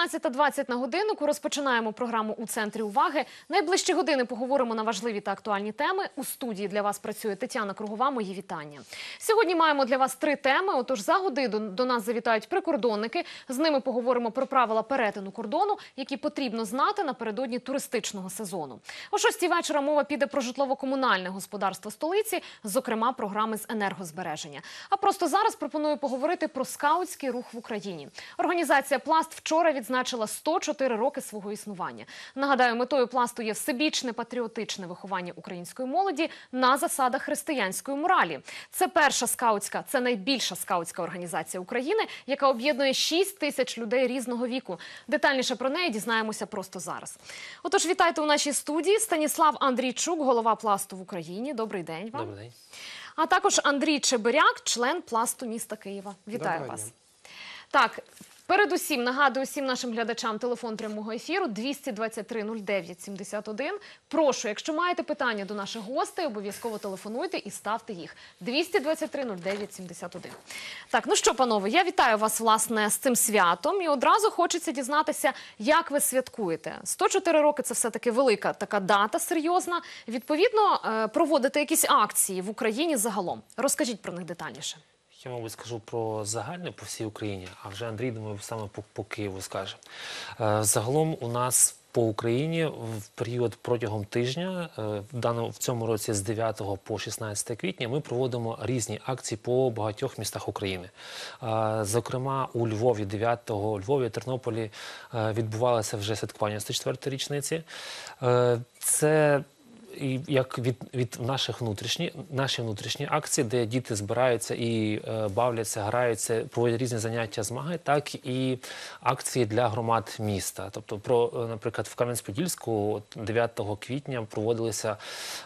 16.20 на годиннику розпочинаємо програму у центрі уваги. Найближчі години поговоримо на важливі та актуальні теми. У студії для вас працює Тетяна Кругова. Мої вітання. Сьогодні маємо для вас три теми. Отож, за годину до нас завітають прикордонники. З ними поговоримо про правила перетину кордону, які потрібно знати напередодні туристичного сезону. О 6 вечора мова піде про житлово-комунальне господарство столиці, зокрема програми з енергозбереження. А просто зараз пропоную поговорити про скаутський рух в Україні. Організація Пласт вчора відзначила 104 роки свого існування. Нагадаю, метою пласту є всебічне патріотичне виховання української молоді на засадах християнської моралі. Це перша скаутська, це найбільша скаутська організація України, яка об'єднує 6 тисяч людей різного віку. Детальніше про неї дізнаємося просто зараз. Отож, вітайте у нашій студії Станіслав Андрійчук, голова пласту в Україні. Добрий день вам. Добрий день. А також Андрій Чебиряк, член пласту міста Києва. Вітаю Доброго вас. дня. Так, передусім нагадую всім нашим глядачам телефон прямого ефіру 223 09 71. Прошу, якщо маєте питання до наших гостей, обов'язково телефонуйте і ставте їх. 223 09 71. Так, ну що, панове, я вітаю вас власне з цим святом і одразу хочеться дізнатися, як ви святкуєте. 104 роки це все таки велика така дата серйозна. Відповідно, е, проводите якісь акції в Україні загалом. Розкажіть про них детальніше. Я, мабуть, скажу про загальне по всій Україні, а вже Андрій, думаю, саме по, по Києву скаже. Е, Загалом у нас по Україні в період протягом тижня, е, в даному в цьому році з 9 по 16 квітня, ми проводимо різні акції по багатьох містах України. Е, Зокрема, у Львові 9 у Львові, Тернополі відбувалося вже святкування 104-ї річниці. Е, Це як від, від наших внутрішні, наші внутрішні акції, де діти збираються і е, бавляться, граються, проводять різні заняття змаги, так і акції для громад міста. Тобто, про, е, наприклад, в Кам'янець-Подільську от 9 квітня проводилися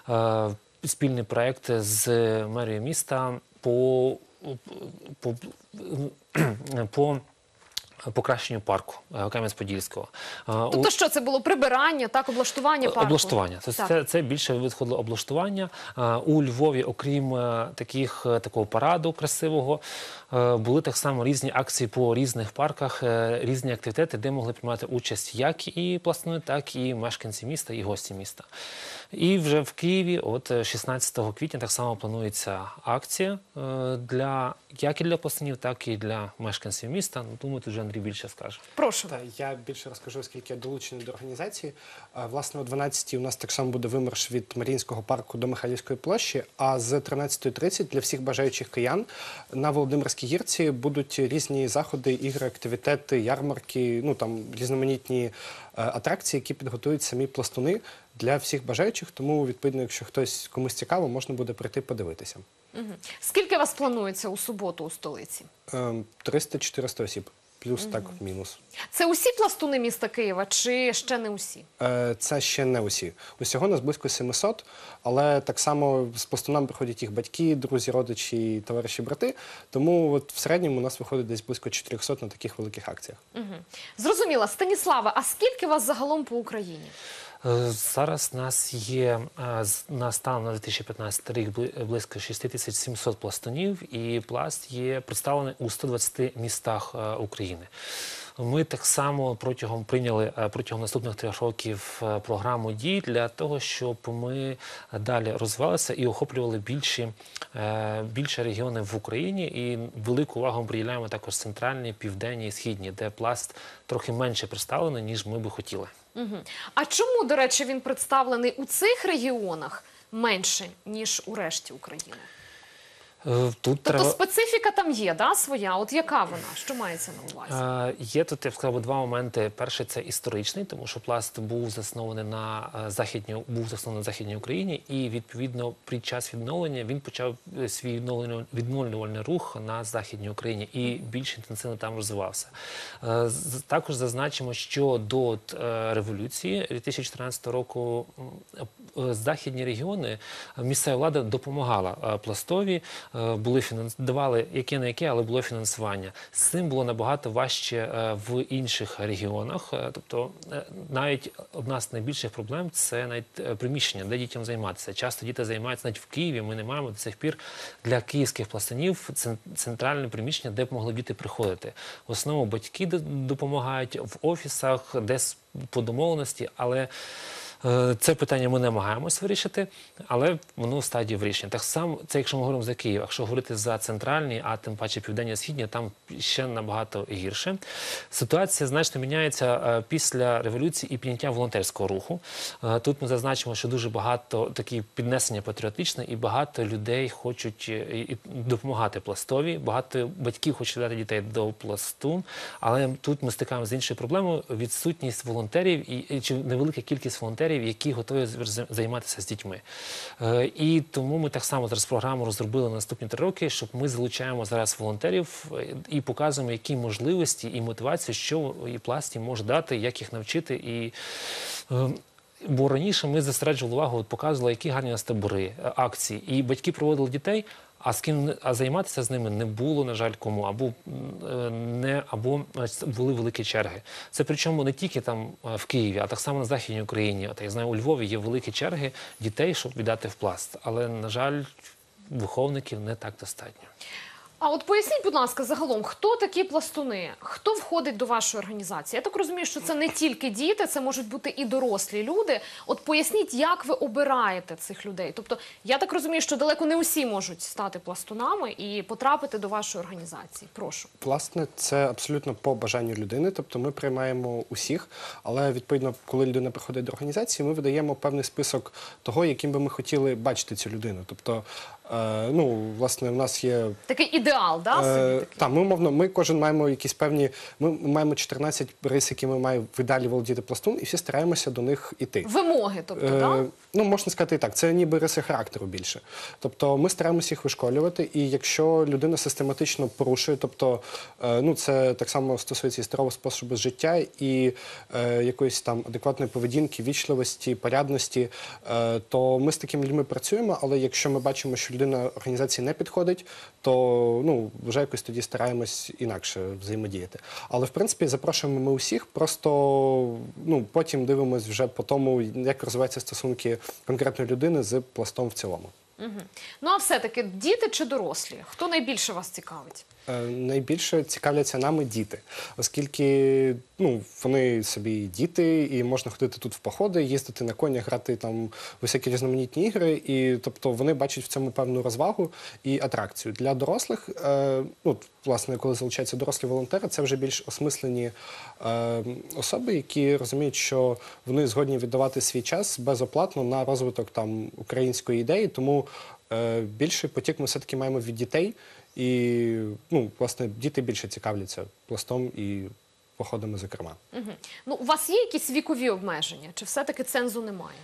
е, спільні проекти з мерією міста по, по, по покращенню парку е, Кам'янець-Подільського. Е, Тобто, що це було прибирання, так, облаштування парку? Облаштування. Так. це, це більше відходило облаштування. У Львові, окрім е, таких е, такого параду красивого, е, були так само різні акції по різних парках, е, різні активітети, де могли приймати участь як і пластуни, так і мешканці міста, і гості міста. І вже в Києві, от е, 16 квітня, так само планується акція е, для як і для пластунів, так і для мешканців міста. Ну, думаю, тут вже Андрій більше скаже. Прошу. Та я більше розкажу, оскільки я долучений до організації. Власне, о 12-й у нас так само буде вимарш від Маріїнського парку до Михайлівської площі. А з 13.30 для всіх бажаючих киян на Володимирській гірці будуть різні заходи, ігри, активітети, ярмарки, ну там різноманітні е, атракції, які підготують самі пластуни для всіх бажаючих. Тому, відповідно, якщо хтось комусь цікаво, можна буде прийти подивитися. Мгм. Скільки вас планується у суботу у столиці? Ем, 300-400 осіб, плюс так мінус. Це усі пластуни міста Києва чи ще не усі? Е, Це ще не усі. Усього нас близько 700, але так само з пластунами приходять їх батьки, друзі, родичі, товариші, брати. Тому от в середньому у нас виходить десь близько 400 на таких великих акціях. Угу. Зрозуміла. Станіслава, а скільки вас загалом по Україні? Е, Зараз нас є е, на станом на 2015 рік бли- близько 6700 пластунів, і пласт є представлений у 120 містах е, України. Ми так само протягом прийняли протягом наступних трьох років програму дій для того, щоб ми далі розвивалися і охоплювали більші, більше регіони в Україні. І велику увагу приділяємо також центральні, південні і східні, де пласт трохи менше представлений, ніж ми би хотіли. Угу. А чому, до речі, він представлений у цих регіонах менше, ніж у решті України? Е, Тут Тобто треба специфіка там є, да, своя? От яка вона? Що мається на увазі? Е, Є тут, я б сказав, два моменти. Перший це історичний, тому що пласт був заснований на е, західній був заснований на західній Україні, і відповідно під час відновлення він почав е, свій відновлювальний- рух на західній Україні і більш інтенсивно там розвивався. Е, Також зазначимо, що до революції 2014 року західні регіони місцева влада допомагала пластові були фінанс... давали яке на яке, але було фінансування. З цим було набагато важче е, в інших регіонах. Е, Тобто, е, навіть одна з найбільших проблем це навіть е, приміщення, де дітям займатися. Часто діти займаються навіть в Києві. Ми не маємо до сих пір для київських пластунів центральне приміщення, де б могли діти приходити. В основному батьки допомагають в офісах, десь по домовленості, але. Е, Це питання ми намагаємось вирішити, але воно в стадії вирішення. Так само, це якщо ми говоримо за Київ. Якщо говорити за центральні, а тим паче південні східні, там ще набагато гірше. Ситуація значно міняється е, після революції і підняття волонтерського руху. Е, Тут ми зазначимо, що дуже багато такі піднесення патріотичне, і багато людей хочуть допомагати пластові. Багато батьків хочуть дати дітей до пласту. Але тут ми стикаємося з іншою проблемою: відсутність волонтерів і чи невелика кількість волонтерів, які готові займатися з дітьми. Е, І тому ми так само зараз програму розробили на наступні три роки, щоб ми залучаємо зараз волонтерів е, і показуємо, які можливості і мотивацію, що і пласті може дати, як їх навчити і. е, Бо раніше ми зосереджували увагу, показували, які гарні у нас табори, акції. І батьки проводили дітей, а з ким а займатися з ними не було, на жаль, кому, або е, не або були великі черги. Це причому не тільки там е, в Києві, а так само на Західній Україні. От я знаю, у Львові є великі черги дітей, щоб віддати в пласт. Але, на жаль, виховників не так достатньо. А от поясніть, будь ласка, загалом, хто такі пластуни? Хто входить до вашої організації? Я так розумію, що це не тільки діти, це можуть бути і дорослі люди. От поясніть, як ви обираєте цих людей? Тобто, я так розумію, що далеко не усі можуть стати пластунами і потрапити до вашої організації. Прошу. Власне, це абсолютно по бажанню людини. Тобто ми приймаємо усіх, але відповідно, коли людина приходить до організації, ми видаємо певний список того, яким би ми хотіли бачити цю людину. Тобто, е, ну, власне, в нас є Такий ідеал, да? собі Е, такий? так, ми умовно, ми кожен маємо якісь певні. Ми маємо 14 рис, які ми маємо в ідеалі володіти пластун, і всі стараємося до них іти. Вимоги, тобто, Е, да? Ну, можна сказати і так, це ніби риси характеру більше. Тобто ми стараємося їх вишколювати, і якщо людина систематично порушує, тобто е, ну, це так само стосується і здорового способу життя, і е, якоїсь там адекватної поведінки, вічливості, порядності, е, то ми з такими людьми працюємо, але якщо ми бачимо, що людина організації не підходить, то ну, вже якось тоді стараємось інакше взаємодіяти. Але в принципі запрошуємо ми усіх, просто ну, потім дивимось вже по тому, як розвиваються стосунки конкретної людини з пластом в цілому. Угу. Ну а все-таки діти чи дорослі? Хто найбільше вас цікавить? Е, Найбільше цікавляться нами діти, оскільки ну, вони собі діти, і можна ходити тут в походи, їздити на конях, грати там усякі різноманітні ігри. І тобто вони бачать в цьому певну розвагу і атракцію. Для дорослих, е, ну, власне, коли залучаються дорослі волонтери, це вже більш осмислені е, особи, які розуміють, що вони згодні віддавати свій час безоплатно на розвиток там української ідеї. Тому е, більший потік ми все-таки маємо від дітей. І ну, власне, діти більше цікавляться пластом і походами, зокрема. Угу. Ну, у вас є якісь вікові обмеження? Чи все-таки цензу немає?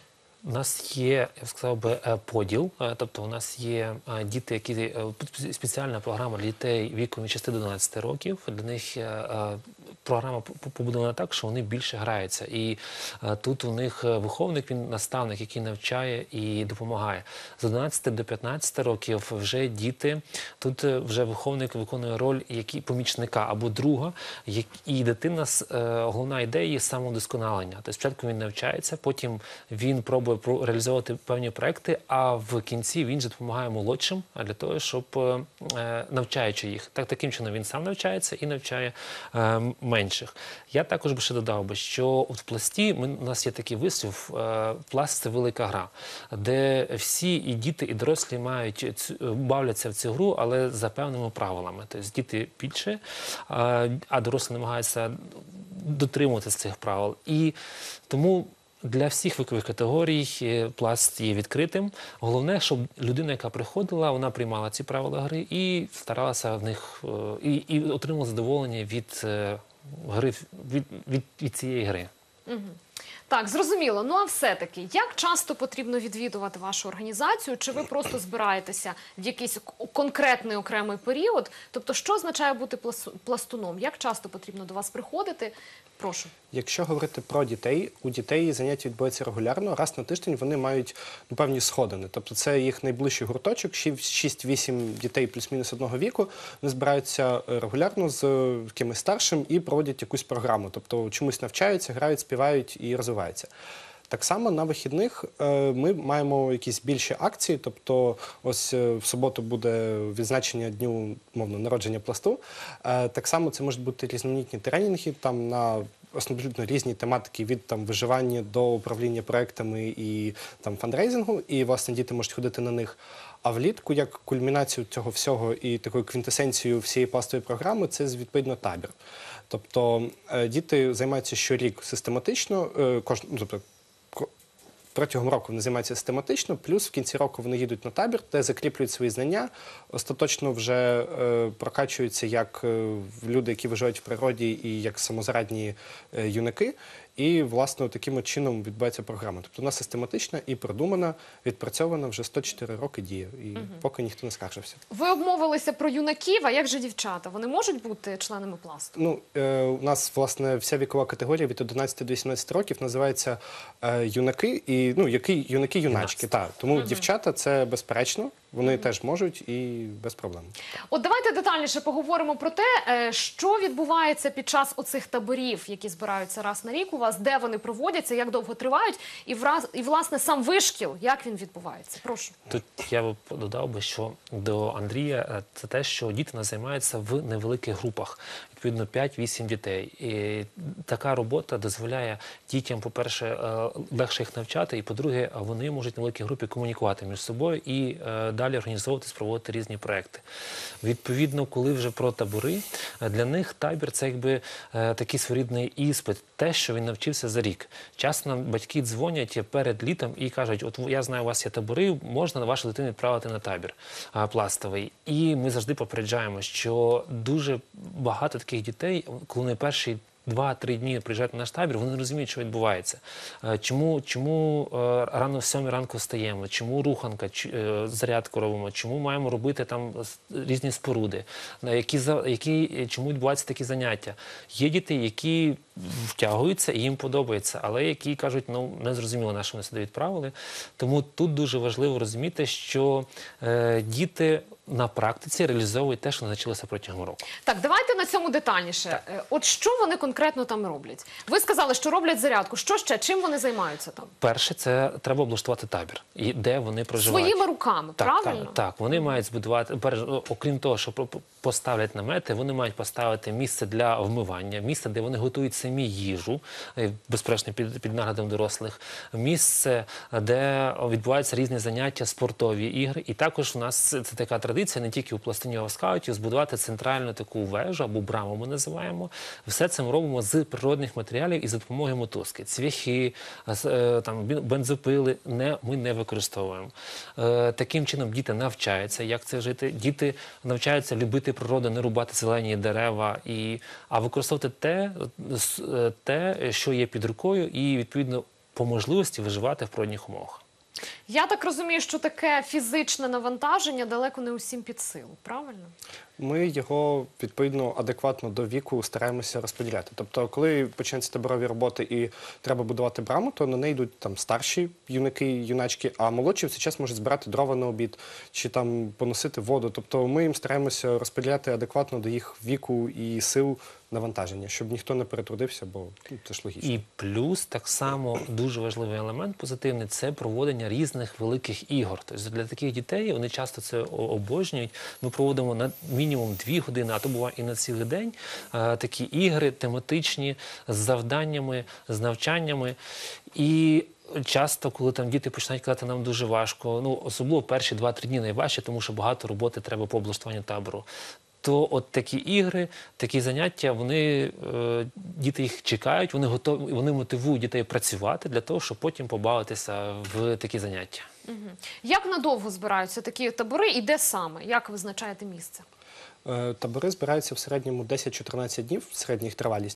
У нас є, я б сказав би, е, поділ. Е, Тобто, у нас є е, діти, які спеціальна програма для дітей віком від 6 до 12 років. Для них програма побудована так, що вони більше граються. І тут у них виховник, він наставник, який навчає і допомагає. З 11 до 15 років вже діти. Тут вже виховник виконує роль які помічника або друга, і дитина головна ідея є самовдосконалення. Тобто спочатку він навчається, потім він пробує про- реалізовувати певні проекти, а в кінці він же допомагає молодшим для того, щоб е, навчаючи їх. Так таким чином він сам навчається і навчає е, менших. Я також би ще додав би, що от в пласті ми у нас є такий вислів: е, пласт це велика гра, де всі і діти, і дорослі мають бавляться в цю гру, але за певними правилами. Тобто діти більше, а дорослі намагаються дотримуватися цих правил. І тому. Для всіх вікових категорій е, пласт є відкритим. Головне, щоб людина, яка приходила, вона приймала ці правила гри і старалася в них е, і, і отримала задоволення від е, гри від, від, від цієї гри. Угу. Так, зрозуміло. Ну а все-таки, як часто потрібно відвідувати вашу організацію? Чи ви просто збираєтеся в якийсь конкретний окремий період? Тобто, що означає бути пластуном? Як часто потрібно до вас приходити? Прошу. Якщо говорити про дітей, у дітей заняття відбуваються регулярно. Раз на тиждень вони мають ну, певні сходини. Тобто це їх найближчий гурточок, шість- 6-8 дітей плюс-мінус одного віку. Вони збираються е, регулярно з е, кимось старшим і проводять якусь програму. Тобто чомусь навчаються, грають, співають і розвиваються. Так само на вихідних е, ми маємо якісь більші акції. Тобто, ось е, в суботу буде відзначення дню мовно народження пласту. Е, Так само це можуть бути різноманітні тренінги там на абсолютно різні тематики від там виживання до управління проектами і там фандрейзингу. І власне діти можуть ходити на них. А влітку, як кульмінацію цього всього і такою квінтесенцією всієї пластової програми, це відповідно табір. Тобто е, діти займаються щорік систематично, е, кож, ну, тобто, протягом року вони займаються систематично, плюс в кінці року вони їдуть на табір, де закріплюють свої знання, остаточно вже е, прокачуються як люди, які виживають в природі, і як самозарадні юнаки. І, власне, таким от чином відбувається програма. Тобто вона систематична і продумана, відпрацьована вже 104 роки діє. І поки ніхто не скаржився. Ви обмовилися про юнаків, а як же дівчата? Вони можуть бути членами пласту? Ну, е, у нас власне вся вікова категорія від 11 до 18 років називається е, юнаки і ну, які юнаки, юначки. Так, тому дівчата це безперечно, вони теж можуть і без проблем. От давайте детальніше поговоримо про те, е, що відбувається під час оцих таборів, які збираються раз на рік у вас, де вони проводяться, як довго тривають, і враз і власне сам вишкіл, як він відбувається. Прошу. Тут я б додав би, що до Андрія е, це те, що діти нас займаються в невеликих групах, відповідно 5-8 дітей. І така робота дозволяє дітям, по-перше, е, легше їх навчати, і по-друге, вони можуть в невеликій групі комунікувати між собою і е, далі організовувати, спроводити різні проекти. Відповідно, коли вже про табори, для них табір це якби такий своєрідний іспит, те, що він навчився за рік. Часто нам батьки дзвонять перед літом і кажуть: от я знаю, у вас є табори, можна вашу дитину відправити на табір пластовий. І ми завжди попереджаємо, що дуже багато таких дітей, коли вони перші. Два-три дні приїжджають на наш табір, вони не розуміють, що відбувається. Е, Чому, чому е, рано в сьомій ранку встаємо? Чому руханка, е, зарядку робимо? Чому маємо робити там різні споруди? Які, які, чому відбуваються такі заняття? Є діти, які втягуються і їм подобається, але які кажуть, ну не зрозуміло, на що вони сюди відправили. Тому тут дуже важливо розуміти, що е, діти на практиці реалізовують те, що навчилися протягом року. Так, давайте на цьому детальніше. Е, От що вони конкретно там роблять? Ви сказали, що роблять зарядку. Що ще? Чим вони займаються там? Перше, це треба облаштувати табір, і де вони проживають. Своїми руками, Так, правильно? так, так. Вони мають збудувати, окрім того, що поставлять намети, вони мають поставити місце для вмивання, місце, де вони готують самі їжу, е, безперечно, під, під наглядом дорослих, місце, де відбуваються різні заняття, спортові ігри. І також у нас це така традиція, не тільки у пластині скаутів, збудувати центральну таку вежу або браму ми називаємо. Все це ми робимо з природних матеріалів і за допомогою мотузки. Цвяхи, з- е, там, бен- бензопили не, ми не використовуємо. Е, Таким чином діти навчаються, як це жити. Діти навчаються любити природу, не рубати зелені дерева, і, а використовувати те, е, те, що є під рукою, і відповідно по можливості виживати в природних умовах. Я так розумію, що таке фізичне навантаження далеко не усім під силу, правильно? Ми його відповідно адекватно до віку стараємося розподіляти. Тобто, коли починаються таборові роботи і треба будувати браму, то на неї йдуть там старші юнаки, юначки, а молодші в цей час можуть збирати дрова на обід чи там поносити воду. Тобто, ми їм стараємося розподіляти адекватно до їх віку і сил навантаження, щоб ніхто не перетрудився, бо ну, це ж логічно. І плюс так само дуже важливий елемент позитивний це проводення різних великих ігор. Тобто для таких дітей вони часто це обожнюють. Ми проводимо на мінімум дві години, а то буває і на цілий день. Такі ігри тематичні з завданнями, з навчаннями. І часто, коли там діти починають казати, нам дуже важко, ну особливо перші 2-3 дні найважче, тому що багато роботи треба по облаштуванню табору. То от такі ігри, такі заняття, вони е, діти їх чекають, вони готові, вони мотивують дітей працювати для того, щоб потім побавитися в такі заняття. Як надовго збираються такі табори і де саме? Як визначаєте місце? Е, Табори збираються в середньому 10-14 днів, середніх тривалість.